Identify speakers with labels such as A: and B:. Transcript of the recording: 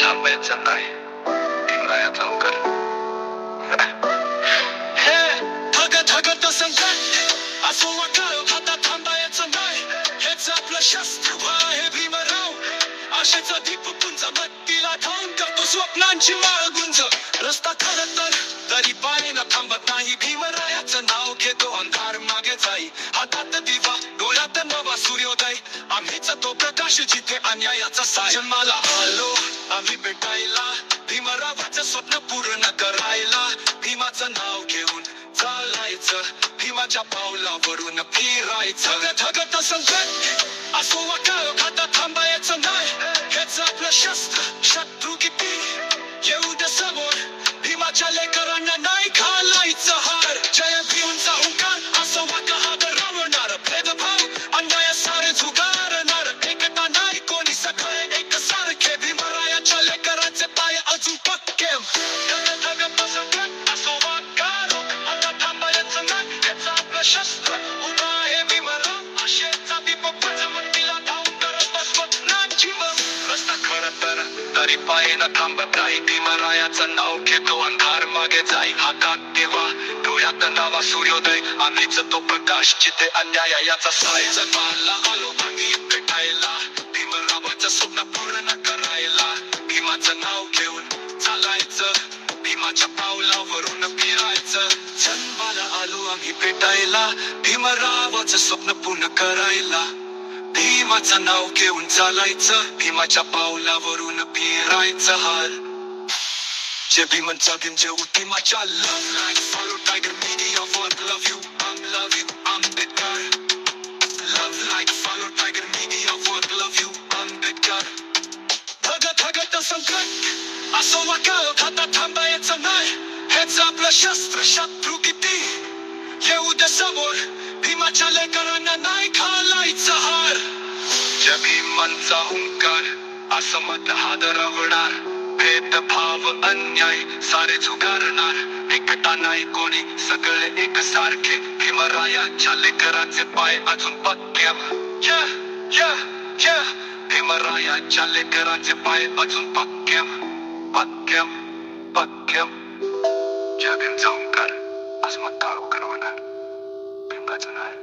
A: थांबायचं नाही. भीमरायाचा होकार
B: हे संकट. असो वाटलं आता थांबायचं नाही. हेच आपलं शस्त्र आहे भीमराव आशेचा दीप पुंज बत्तीला ठाऊन करतो स्वप्नांची माळ गुंज. रस्ता खरं तर तरी पाणी न थांबत नाही भीमराव आम्हीच तो प्रकाश जिथे अन्यायाचा साय मला आलो. आम्ही भेटायला. भीमरावाचं स्वप्न पूर्ण करायला. भीमाचं नाव घेऊन चालायचं. भीमाच्या पावलावरून फिरायचं. धगत संकट. असो वाटत आता थांबायचं नाही. हेच आपलं शस्त्र. शत्रू किती? येऊ दे समोर. भीमाच्या लेकर तरी पाय न थांबत नाही भीमरायाचं नाव घेतो अंधार मागे जाई हातात तेव्हा डोळ्यात नावा सूर्योदय आम्हीच तो प्रकाश जिथे अन्याय याचा साय जन्माला आलो आम्ही भेटायला भीमरावाचं स्वप्न वरून फिरायचं जन्माला आलो आम्ही भेटायला भीमरावाचं स्वप्न पूर्ण करायला भीमाचं नाव घेऊन चालायचं भीमाच्या पावलावरून फिरायचं हाल जे भीमनचा भीम जे भीमाच्या love life follow tiger media for love you आम love you Ambedkar love life follow tiger media for love you Ambedkar थगत धगत संकट असो वाकत आता थांबायचं नाही हेच आपलं शस्त्र शत्रू किती येऊ दे समोर भीमाच्या लेकरांना नाही घालायचं हार जय भीमांचा हुंकार असं मत हादरवणार भेदभाव अन्याय सारे झुगारणार एकटा नाही कोणी सगळे एकसारखे भीमरायाच्या लेकराचे पाय अजून पक्के या या या भीमरायाच्या लेकराचे पाय अजून पक्के पक्के पक्के ጀግንዛውን ቃል አስመካሩ ክለሆናል ብንገጽናል